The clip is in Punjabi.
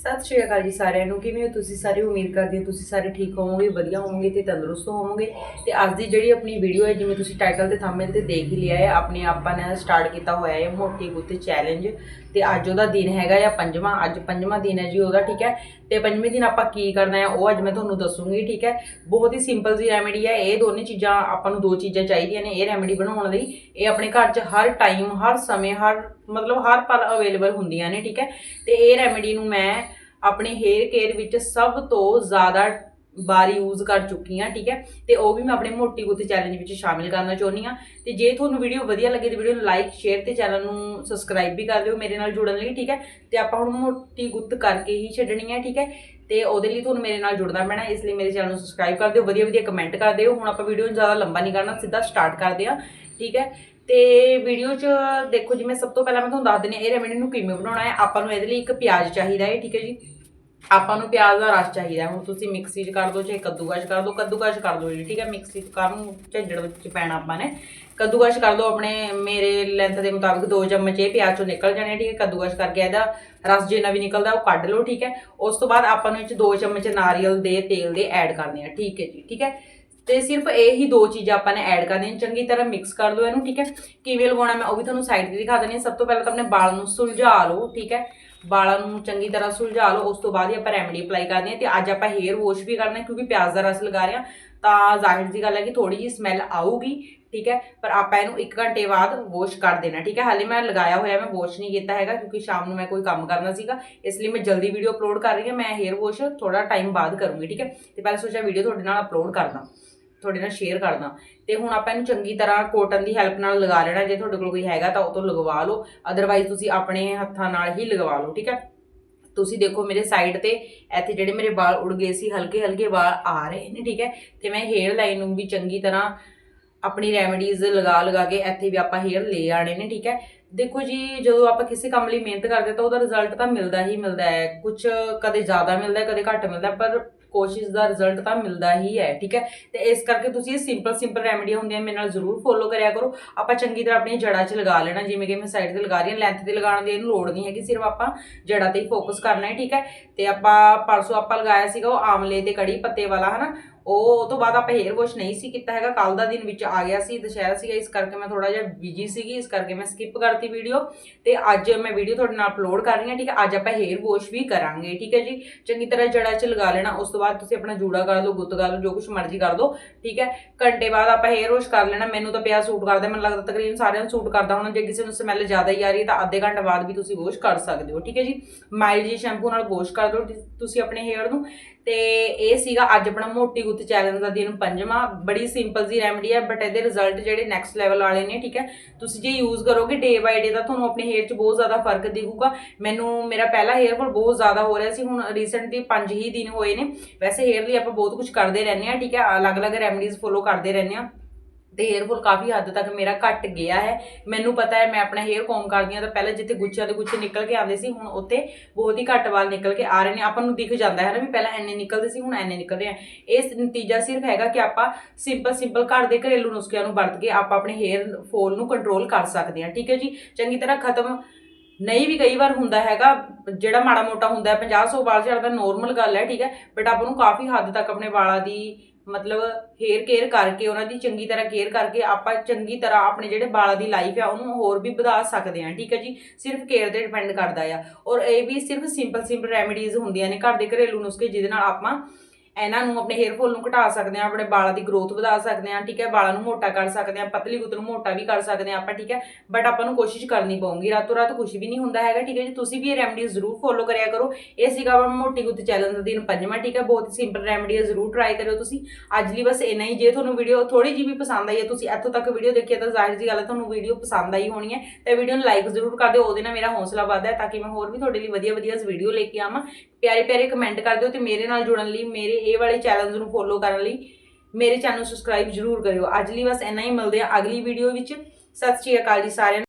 ਸਤਿ ਸ਼੍ਰੀ ਅਕਾਲ ਜੀ ਸਾਰਿਆਂ ਨੂੰ। ਕਿਵੇਂ ਹੋ ਤੁਸੀਂ ਸਾਰੇ? ਉਮੀਦ ਕਰਦੀ ਹਾਂ ਤੁਸੀਂ ਸਾਰੇ ਠੀਕ ਹੋਵੋਗੇ, ਵਧੀਆ ਹੋਵੋਗੇ ਤੇ ਤੰਦਰੁਸਤ ਹੋਵੋਗੇ। ਤੇ ਅੱਜ ਦੀ ਜਿਹੜੀ ਆਪਣੀ ਵੀਡੀਓ ਹੈ, ਜਿਵੇਂ ਤੁਸੀਂ ਟਾਈਟਲ ਤੇ ਥੰਬਨੇਲ ਤੇ ਦੇਖ ਹੀ ਲਿਆ ਹੈ, ਆਪਣੇ ਆਪਾਂ ਨੇ ਸਟਾਰਟ ਕੀਤਾ ਹੋਇਆ ਹੈ ਮੋਟੀ ਗੁੱਤੇ ਚੈਲੰਜ ਤੇ ਅੱਜ ਉਹਦਾ ਦਿਨ ਹੈਗਾ ਆ ਪੰਜਵਾਂ, ਅੱਜ ਪੰਜਵਾਂ ਦਿਨ ਹੈ ਜੀ ਉਹਦਾ, ਠੀਕ ਹੈ? ਤੇ ਪੰਜਵੇਂ ਦਿਨ ਆਪਾਂ ਕੀ ਕਰਨਾ ਹੈ, ਉਹ ਅੱਜ ਮੈਂ ਤੁਹਾਨੂੰ ਦੱਸੂਗੀ, ਠੀਕ ਹੈ? ਬਹੁਤ ਹੀ ਸਿੰਪਲ ਜੀ ਰੈਮੇਡੀ ਹੈ, ਇਹ ਦੋਨੇ ਚੀਜ਼ਾਂ ਆਪਾਂ ਨੂੰ ਦੋ ਚੀਜ਼ਾਂ ਚਾਹੀਦੀਆਂ ਨੇ, ਇਹ ਰੈਮੇਡੀ ਬਣਾਉਣ ਲਈ ਇਹ ਆਪਣੇ ਘਰ 'ਚ ਹਰ ਟਾਈਮ ਹਰ ਸਮੇਂ, ਹਰ ਮਤਲਬ ਹਰ ਪਲ ਅਵੇਲੇਬਲ ਹੁੰਦੀਆਂ ਨੇ, ਠੀਕ ਹੈ? ਤੇ ਇਹ ਰੈਮੇਡੀ ਨੂੰ ਮੈਂ ਆਪਣੇ ਹੇਅਰ ਕੇਅਰ ਵਿੱਚ ਸਭ ਤੋਂ ਜ਼ਿਆਦਾ ਵਾਰ ਯੂਜ਼ ਕਰ ਚੁੱਕੀ ਹਾਂ, ਠੀਕ ਹੈ? ਤੇ ਉਹ ਵੀ ਮੈਂ ਆਪਣੇ ਮੋਟੀ ਗੁੱਤ ਚੈਲੰਜ ਵਿੱਚ ਸ਼ਾਮਿਲ ਕਰਨਾ ਚਾਹੁੰਦੀ ਹਾਂ। ਤੇ ਜੇ ਤੁਹਾਨੂੰ ਵੀਡੀਓ ਵਧੀਆ ਲੱਗੇ ਤੇ ਵੀਡੀਓ ਨੂੰ ਲਾਈਕ ਸ਼ੇਅਰ ਤੇ ਚੈਨਲ ਨੂੰ ਸਬਸਕ੍ਰਾਈਬ ਵੀ ਕਰ ਲਿਓ ਮੇਰੇ ਨਾਲ ਜੁੜਨ ਲਈ, ਠੀਕ ਹੈ? ਤੇ ਆਪਾਂ ਹੁਣ ਮੋਟੀ ਗੁੱਤ ਕਰਕੇ ਹੀ ਛੱਡਣੀ ਹੈ, ਠੀਕ ਹੈ? ਤੇ ਉਹਦੇ ਲਈ ਤੁਹਾਨੂੰ ਮੇਰੇ ਨਾਲ ਜੁੜਨਾ ਪੈਣਾ, ਇਸ ਲਈ ਮੇਰੇ ਚੈਨਲ ਨੂੰ ਸਬਸਕ੍ਰਾਈਬ ਕਰ ਦਿਓ ਵਧੀਆ ਵਧੀਆ ਕਮੈਂਟ ਕਰ ਦਿਓ। ਹੁਣ ਆਪਾਂ ਵੀਡੀਓ ਨੂੰ ਜ਼ਿਆਦਾ ਲੰਬਾ ਨਹੀਂ ਕਰਨਾ, ਸਿੱਧਾ ਸਟਾਰਟ ਕਰਦੇ ਹਾਂ, ਠੀਕ ਹੈ? ਤੇ ਵੀਡੀਓ 'ਚ ਦੇਖੋ ਜਿਵੇਂ ਸਭ ਤੋਂ ਪਹਿਲਾਂ ਮੈਂ ਤੁਹਾਨੂੰ ਦੱਸ ਦਿੰਦੀ ਹਾਂ, ਇਹ ਰੈਮੇਡੀ ਨੂੰ ਕਿਵੇਂ ਬਣਾਉਣਾ ਹੈ, ਆਪਾਂ ਨੂੰ ਇਹਦੇ ਲਈ ਇੱਕ ਪਿਆਜ਼ ਚਾਹੀਦਾ ਹੈ, ਠੀਕ ਹੈ ਜੀ? ਆਪਾਂ ਨੂੰ ਪਿਆਜ਼ ਦਾ ਰਸ ਚਾਹੀਦਾ ਹੁਣ ਤੁਸੀਂ ਮਿਕਸੀ 'ਚ ਕਰ ਦਿਓ ਚਾਹੇ ਕੱਦੂਕਸ਼ ਕਰ ਦਿਓ ਕੱਦੂਕਸ਼ ਕਰ ਦਿਓ ਜੀ ਠੀਕ ਹੈ? ਮਿਕਸੀ 'ਚ ਕਰਨ ਝੰਡੜ ਵਿੱਚ ਪੈਣਾ ਆਪਾਂ ਨੇ। ਕੱਦੂਕਸ਼ ਕਰ ਦਿਓ ਆਪਣੇ ਮੇਰੇ ਲੈਂਥ ਦੇ ਮੁਤਾਬਿਕ ਦੋ ਚਮਚ ਇਹ ਪਿਆਜ਼ ਚੋਂ ਨਿਕਲ ਜਾਣੇ ਆ, ਠੀਕ ਹੈ? ਕੱਦੂਕਸ਼ ਕਰਕੇ ਇਹਦਾ ਰਸ ਜਿੰਨਾ ਵੀ ਨਿਕਲਦਾ ਉਹ ਕੱਢ ਲਓ ਠੀਕ ਹੈ? ਉਸ ਤੋਂ ਬਾਅਦ ਆਪਾਂ ਨੂੰ ਇਹ 'ਚ ਦੋ ਚਮਚ ਨਾਰੀਅਲ ਦੇ ਤੇਲ ਦੇ ਐਡ ਕਰਨੇ ਆ ਠੀਕ ਹੈ ਜੀ ਠੀਕ ਹੈ? ਤੇ ਸਿਰਫ ਇਹ ਹੀ ਦੋ ਚੀਜ਼ਾਂ ਆਪਾਂ ਨੇ ਐਡ ਕਰਨੀਆਂ ਚੰਗੀ ਤਰ੍ਹਾਂ ਮਿਕਸ ਕਰ ਲਓ ਇਹਨੂੰ ਠੀਕ ਹੈ? ਕਿਵੇਂ ਲਗਾਉਣਾ ਮੈਂ ਉਹ ਵੀ ਤੁਹਾਨੂੰ ਸਾਈਡ ਤੇ ਦਿਖਾ ਦਿੰਦੀ ਹਾਂ। ਸਭ ਤੋਂ ਪਹਿਲਾਂ ਤਾਂ ਆਪਣੇ ਵਾਲ ਨੂੰ ਸੁਲਝਾ ਲਓ ਠੀਕ ਹੈ? ਵਾਲਾਂ ਨੂੰ ਚੰਗੀ ਤਰ੍ਹਾਂ ਸੁਲਝਾ ਲਓ, ਉਸ ਤੋਂ ਬਾਅਦ ਹੀ ਆਪਾਂ ਰੈਮਡੀ ਅਪਲਾਈ ਕਰਦੇ ਹਾਂ ਤੇ ਅੱਜ ਆਪਾਂ ਹੇਅਰ ਵਾਸ਼ ਵੀ ਕਰਨਾ ਹੈ ਕਿਉਂਕਿ ਪਿਆਜ਼ ਦਾ ਰਸ ਲਗਾ ਰਹੇ ਹਾਂ। ਤਾਂ ਜ਼ਾਹਿਰ ਜੀ ਗੱਲ ਹੈ ਕਿ ਥੋੜੀ ਜਿਹੀ ਸਮੈਲ ਆਊਗੀ, ਠੀਕ ਹੈ, ਪਰ ਆਪਾਂ ਇਹਨੂੰ 1 ਘੰਟੇ ਬਾਅਦ ਵਾਸ਼ ਕਰ ਦੇਣਾ ਠੀਕ ਹੈ। ਹਾਲੇ ਮੈਂ ਲਗਾਇਆ ਹੋਇਆ, ਮੈਂ ਵਾਸ਼ ਨਹੀਂ ਕੀਤਾ ਹੈਗਾ ਕਿਉਂਕਿ ਸ਼ਾਮ ਨੂੰ ਮੈਂ ਕੋਈ ਕੰਮ ਕਰਨਾ ਸੀਗਾ, ਇਸ ਲਈ ਮੈਂ ਜਲਦੀ ਵੀਡੀਓ ਅਪਲੋਡ ਕਰ ਰਹੀ ਹਾਂ। ਮੈਂ ਹੇਅਰ ਵਾਸ਼ ਥੋੜਾ ਟਾਈਮ ਬਾਅਦ ਕਰੂੰਗੀ, ਠੀਕ ਹੈ। ਤੇ ਪਹਿਲਾਂ ਸੋਚਿਆ ਵੀਡੀਓ ਤੁਹਾਡੇ ਨਾਲ ਅਪਲੋਡ ਕਰਦਾ ਤੁਹਾਡੇ ਨਾਲ ਸ਼ੇਅਰ ਕਰਦਾ। ਤੇ ਹੁਣ ਆਪਾਂ ਇਹਨੂੰ ਚੰਗੀ ਤਰ੍ਹਾਂ ਕੋਟਨ ਦੀ ਹੈਲਪ ਨਾਲ ਲਗਾ ਲੈਣਾ, ਜੇ ਤੁਹਾਡੇ ਕੋਲ ਕੋਈ ਹੈਗਾ ਤਾਂ ਉਹ ਤੋਂ ਲਗਵਾ ਲਓ। ਅਦਰਵਾਈਜ਼ ਤੁਸੀਂ ਆਪਣੇ ਹੱਥਾਂ ਨਾਲ ਹੀ ਲਗਵਾ ਲਓ, ਠੀਕ ਹੈ? ਤੁਸੀਂ ਦੇਖੋ ਮੇਰੇ ਸਾਈਡ ਤੇ ਇੱਥੇ ਜਿਹੜੇ ਮੇਰੇ ਵਾਲ ਉੜ ਗਏ ਸੀ ਹਲਕੇ ਹਲਕੇ ਵਾਲ ਆ ਰਹੇ ਨੇ, ਠੀਕ ਹੈ? ਤੇ ਮੈਂ ਹੇਅਰ ਲਾਈਨ ਨੂੰ ਵੀ ਚੰਗੀ ਤਰ੍ਹਾਂ ਆਪਣੀ ਰੈਮੇਡੀਜ਼ ਲਗਾ ਲਗਾ ਕੇ ਇੱਥੇ ਵੀ ਆਪਾਂ ਹੇਅਰ ਲੈ ਆਣੇ ਨੇ, ਠੀਕ ਹੈ? ਦੇਖੋ ਜੀ, ਜਦੋਂ ਆਪਾਂ ਕਿਸੇ ਕੰਮ ਲਈ ਮਿਹਨਤ ਕਰਦੇ ਤਾਂ ਉਹਦਾ ਰਿਜ਼ਲਟ ਤਾਂ ਮਿਲਦਾ ਹੀ ਮਿਲਦਾ ਹੈ। ਕੁਝ ਕਦੇ ਜ਼ਿਆਦਾ ਮਿਲਦਾ, ਕਦੇ ਘੱਟ ਮਿਲਦਾ, ਪਰ ਕੋਸ਼ਿਸ਼ ਦਾ ਰਿਜ਼ਲਟ ਤਾਂ ਮਿਲਦਾ ਹੀ ਹੈ, ਠੀਕ ਹੈ? ਤੇ ਇਸ ਕਰਕੇ ਤੁਸੀਂ ਇਹ ਸਿੰਪਲ ਸਿੰਪਲ ਰੈਮੇਡੀਆਂ ਹੁੰਦੀਆਂ ਮੇਰੇ ਨਾਲ ਜ਼ਰੂਰ ਫੋਲੋ ਕਰਿਆ ਕਰੋ। ਆਪਾਂ ਚੰਗੀ ਤਰ੍ਹਾਂ ਆਪਣੀਆਂ ਜੜ੍ਹਾਂ 'ਚ ਲਗਾ ਲੈਣਾ, ਜਿਵੇਂ ਕਿ ਮੈਂ ਸਾਈਡ ਤੇ ਲਗਾ ਰਹੀ ਹਾਂ ਲੈਂਥ ਤੇ ਲਗਾਉਣ ਦੀ ਇਹਨੂੰ ਲੋੜ ਨਹੀਂ ਹੈਗੀ, ਸਿਰਫ ਆਪਾਂ ਜੜ੍ਹਾਂ ਤੇ ਹੀ ਫੋਕਸ ਕਰਨਾ ਹੈ, ਠੀਕ ਹੈ? ਤੇ ਆਪਾਂ, ਪਰਸੋਂ ਆਪਾਂ ਲਗਾਇਆ ਸੀਗਾ ਉਹ ਆਮਲੇ ਤੇ ਕੜੀ ਪੱਤੇ ਵਾਲਾ, ਹਨਾ? ਉਹ ਉਹ ਤੋਂ ਬਾਅਦ ਆਪਾਂ ਹੇਅਰ ਵਾਸ਼ ਨਹੀਂ ਸੀ ਕੀਤਾ ਹੈਗਾ ਕੱਲ ਦਾ ਦਿਨ ਵਿੱਚ ਆ ਗਿਆ ਸੀ, ਦੁਸ਼ਹਿਰਾ ਸੀਗਾ, ਇਸ ਕਰਕੇ ਮੈਂ ਥੋੜਾ ਜਿਹਾ ਬਿਜ਼ੀ ਸੀਗੀ, ਇਸ ਕਰਕੇ ਮੈਂ ਸਕਿਪ ਕਰਤੀ ਵੀਡੀਓ ਤੇ ਅੱਜ ਮੈਂ ਵੀਡੀਓ ਤੁਹਾਡੇ ਨਾਲ ਅਪਲੋਡ ਕਰ ਰਹੀ ਹਾਂ, ਠੀਕ ਹੈ? ਅੱਜ ਆਪਾਂ ਹੇਅਰ ਵਾਸ਼ ਵੀ ਕਰਾਂਗੇ, ਠੀਕ ਹੈ ਜੀ? ਚੰਗੀ ਤਰ੍ਹਾਂ ਜੜ੍ਹਾਂ 'ਚ ਲਗਾ ਲੈਣਾ, ਉਸ ਤੋਂ ਬਾਅਦ ਤੁਸੀਂ ਆਪਣਾ ਜੂੜਾ ਕਰ ਲਓ, ਗੁੱਤ ਕਰ ਲਓ, ਜੋ ਕੁਝ ਮਰਜ਼ੀ ਕਰ ਲਓ ਠੀਕ ਹੈ? ਘੰਟੇ ਬਾਅਦ ਆਪਾਂ ਹੇਅਰ ਵਾਸ਼ ਕਰ ਲੈਣਾ, ਮੈਨੂੰ ਤਾਂ ਪਿਆ ਸੂਟ ਕਰਦਾ, ਮੈਨੂੰ ਲੱਗਦਾ ਤਕਰੀਬਨ ਸਾਰਿਆਂ ਨੂੰ ਸੂਟ ਕਰਦਾ ਹੋਣਾ, ਜੇ ਕਿਸੇ ਨੂੰ ਸਮੈਲ ਜ਼ਿਆਦਾ ਹੀ ਆ ਰਹੀ ਹੈ ਤਾਂ ਅੱਧੇ ਘੰਟੇ ਬਾਅਦ ਵੀ ਤੁਸੀਂ ਵਾਸ਼ ਕਰ ਸਕਦੇ ਹੋ, ਠੀਕ ਹੈ ਜੀ? ਮਾਈਲ ਜੀ ਸ਼ੈਂਪੂ ਨਾਲ ਵਾਸ਼ ਕਰ ਦਿਓ, ਤੁਸੀਂ ਆਪਣੇ ਹੇਅਰ ਨੂੰ। ਤੇ ਇਹ ਸੀਗਾ ਅੱਜ ਆਪਣਾ ਮੋਟੀ ਗੁੱਤ ਚੈਲੰਜ ਦਾ ਦਿਨ ਪੰਜਵਾਂ। ਬੜੀ ਸਿੰਪਲ ਜੀ ਰੈਮਡੀ ਹੈ ਬਟ ਇਹਦੇ ਰਿਜ਼ਲਟ ਜਿਹੜੇ ਨੈਕਸਟ ਲੈਵਲ ਵਾਲੇ ਨੇ, ਠੀਕ ਹੈ? ਤੁਸੀਂ ਜੇ ਯੂਜ਼ ਕਰੋਗੇ ਡੇ ਬਾਈ ਡੇ ਦਾ ਤੁਹਾਨੂੰ ਆਪਣੇ ਹੇਅਰ 'ਚ ਬਹੁਤ ਜ਼ਿਆਦਾ ਫ਼ਰਕ ਦਿਖੂਗਾ। ਮੈਨੂੰ, ਮੇਰਾ ਪਹਿਲਾ ਹੇਅਰ ਫਾਲ ਬਹੁਤ ਜ਼ਿਆਦਾ ਹੋ ਰਿਹਾ ਸੀ, ਹੁਣ ਰੀਸੈਂਟਲੀ 5 ਹੀ ਦਿਨ ਹੋਏ ਨੇ। ਵੈਸੇ ਹੇਅਰ ਲਈ ਆਪਾਂ ਬਹੁਤ ਕੁਝ ਕਰਦੇ ਰਹਿੰਦੇ ਆ ਠੀਕ ਹੈ? ਅਲੱਗ-ਅਲੱਗ ਰੈਮਡੀਜ਼ ਫੋਲੋ ਕਰਦੇ ਰਹਿੰਦੇ ਆ ਤੇ ਹੇਅਰ ਕਾਫੀ ਹੱਦ ਤੱਕ ਮੇਰਾ ਘਟ ਗਿਆ ਹੈ। ਮੈਨੂੰ ਪਤਾ ਹੈ, ਮੈਂ ਆਪਣਾ ਹੇਅਰ ਕੌਮ ਕਰਦੀ ਹਾਂ ਤਾਂ ਪਹਿਲਾਂ ਜਿੱਥੇ ਗੁੱਛਿਆਂ ਦੇ ਗੁੱਛੇ ਨਿਕਲ ਕੇ ਆਉਂਦੇ ਸੀ, ਹੁਣ ਉੱਥੇ ਬਹੁਤ ਹੀ ਘੱਟ ਵਾਲ ਨਿਕਲ ਕੇ ਆ ਰਹੇ ਨੇ। ਆਪਾਂ ਨੂੰ ਦਿਖ ਜਾਂਦਾ ਹੈ ਨਾ ਵੀ ਪਹਿਲਾਂ ਐਨੇ ਨਿਕਲਦੇ ਸੀ, ਹੁਣ ਐਨੇ ਨਿਕਲ ਰਹੇ ਆ। ਇਸ ਨਤੀਜਾ ਸਿਰਫ ਹੈਗਾ ਕਿ ਆਪਾਂ ਸਿੰਪਲ ਸਿੰਪਲ ਘਰ ਦੇ ਘਰੇਲੂ ਨੁਸਖਿਆਂ ਨੂੰ ਵਰਤ ਕੇ ਆਪਾਂ ਆਪਣੇ ਹੇਅਰ ਫਾਲ ਨੂੰ ਕੰਟਰੋਲ ਕਰ ਸਕਦੇ ਹਾਂ, ਠੀਕ ਹੈ ਜੀ? ਚੰਗੀ ਤਰ੍ਹਾਂ ਖਤਮ ਨਹੀਂ ਵੀ ਕਈ ਵਾਰ ਹੁੰਦਾ ਹੈਗਾ, ਜਿਹੜਾ ਮਾੜਾ ਮੋਟਾ ਹੁੰਦਾ ਹੈ 50 100 ਵਾਲ ਝੜਦਾ ਨੋਰਮਲ ਗੱਲ ਹੈ, ਠੀਕ ਹੈ? ਬਟ ਆਪਾਂ ਨੂੰ ਕਾਫੀ ਹੱਦ ਤੱਕ ਆਪਣੇ ਵਾਲਾਂ ਦੀ ਮਤਲਬ ਹੇਅਰ ਕੇਅਰ ਕਰਕੇ, ਉਹਨਾਂ ਦੀ ਚੰਗੀ ਤਰ੍ਹਾਂ ਕੇਅਰ ਕਰਕੇ ਆਪਾਂ ਚੰਗੀ ਤਰ੍ਹਾਂ ਆਪਣੇ ਜਿਹੜੇ ਵਾਲਾਂ ਦੀ ਲਾਈਫ ਆ, ਉਹਨੂੰ ਹੋਰ ਵੀ ਵਧਾ ਸਕਦੇ ਹਾਂ, ਠੀਕ ਹੈ ਜੀ? ਸਿਰਫ ਕੇਅਰ ਤੇ ਡਿਪੈਂਡ ਕਰਦਾ ਆ। ਔਰ ਇਹ ਵੀ ਸਿਰਫ ਸਿੰਪਲ ਸਿੰਪਲ ਰੈਮੇਡੀਜ਼ ਹੁੰਦੀਆਂ ਨੇ ਘਰ ਦੇ ਘਰੇਲੂ ਨੁਸਖੇ ਜਿਹਦੇ ਨਾਲ ਆਪਾਂ ਇਹਨਾਂ ਨੂੰ ਆਪਣੇ ਹੇਅਰ ਫਾਲ ਨੂੰ ਘਟਾ ਸਕਦੇ ਹਾਂ, ਆਪਣੇ ਵਾਲਾਂ ਦੀ ਗਰੋਥ ਵਧਾ ਸਕਦੇ ਹਾਂ, ਠੀਕ ਹੈ, ਵਾਲਾਂ ਨੂੰ ਮੋਟਾ ਕਰ ਸਕਦੇ ਹਾਂ, ਪਤਲੀ ਗੁੱਤ ਨੂੰ ਮੋਟਾ ਵੀ ਕਰ ਸਕਦੇ ਹਾਂ ਆਪਾਂ, ਠੀਕ ਹੈ ਬਟ ਆਪਾਂ ਨੂੰ ਕੋਸ਼ਿਸ਼ ਕਰਨੀ ਪਊਗੀ, ਰਾਤੋਂ ਰਾਤ ਕੁਝ ਵੀ ਨਹੀਂ ਹੁੰਦਾ ਹੈਗਾ, ਠੀਕ ਹੈ ਜੀ, ਤੁਸੀਂ ਵੀ ਇਹ ਰੈਮਡੀ ਜ਼ਰੂਰ ਫੋਲੋ ਕਰਿਆ ਕਰੋ, ਇਹ ਸੀਗਾ ਆਪਣਾ ਮੋਟੀ ਗੁੱਤ ਚੈਲੰਜ ਦਾ ਦਿਨ ਪੰਜਵਾਂ, ਠੀਕ ਹੈ, ਬਹੁਤ ਹੀ ਸਿੰਪਲ ਰੈਮਡੀ ਹੈ, ਜ਼ਰੂਰ ਟਰਾਈ ਕਰਿਓ ਤੁਸੀਂ, ਅੱਜ ਲਈ ਬਸ ਇੰਨਾ ਹੀ, ਜੇ ਤੁਹਾਨੂੰ ਵੀਡੀਓ ਥੋੜੀ ਜਿਹੀ ਵੀ ਪਸੰਦ ਆਈ ਹੈ, ਤੁਸੀਂ ਇੱਥੋਂ ਤੱਕ ਵੀਡੀਓ ਦੇਖੀ ਤਾਂ ਜ਼ਾਹਿਰ ਜੀ ਗੱਲ ਹੈ, ਤੁਹਾਨੂੰ ਵੀਡੀਓ ਪਸੰਦ ਆਈ ਹੋਣੀ ਹੈ, ਤਾਂ ਵੀਡੀਓ ਨੂੰ ਲਾਈਕ ਜ਼ਰੂਰ ਕਰ ਦਿਓ, ਉਹਦੇ ਨਾਲ ਮੇਰਾ ਹੌਸਲਾ ਵੱਧਦਾ ਹੈ, ਤਾਂ ਕਿ ਮੈਂ ਹੋਰ ਵੀ ਤੁਹਾਡੇ ਲਈ ਵਧੀਆ ਵਧੀਆ ਵੀਡੀਓ ਲੈ ਕੇ ਆਵਾਂ ਪਿਆਰੇ ਪਿਆਰੇ ਕਮੈਂਟ ਕਰ ਦਿਓ ਤੇ ਮੇਰੇ ਨਾਲ ਜੁੜਨ ਲਈ, ਮੇਰੇ ਇਹ ਵਾਲੇ ਚੈਲੰਜ ਨੂੰ ਫੋਲੋ ਕਰਨ ਲਈ ਮੇਰੇ ਚੈਨਲ ਨੂੰ ਸਬਸਕ੍ਰਾਈਬ ਜ਼ਰੂਰ ਕਰਿਓ। ਅੱਜ ਲਈ ਬਸ ਇੰਨਾ ਹੀ, ਮਿਲਦੇ ਆ ਅਗਲੀ ਵੀਡੀਓ ਵਿੱਚ। ਸਤਿ ਸ਼੍ਰੀ ਅਕਾਲ ਜੀ ਸਾਰਿਆਂ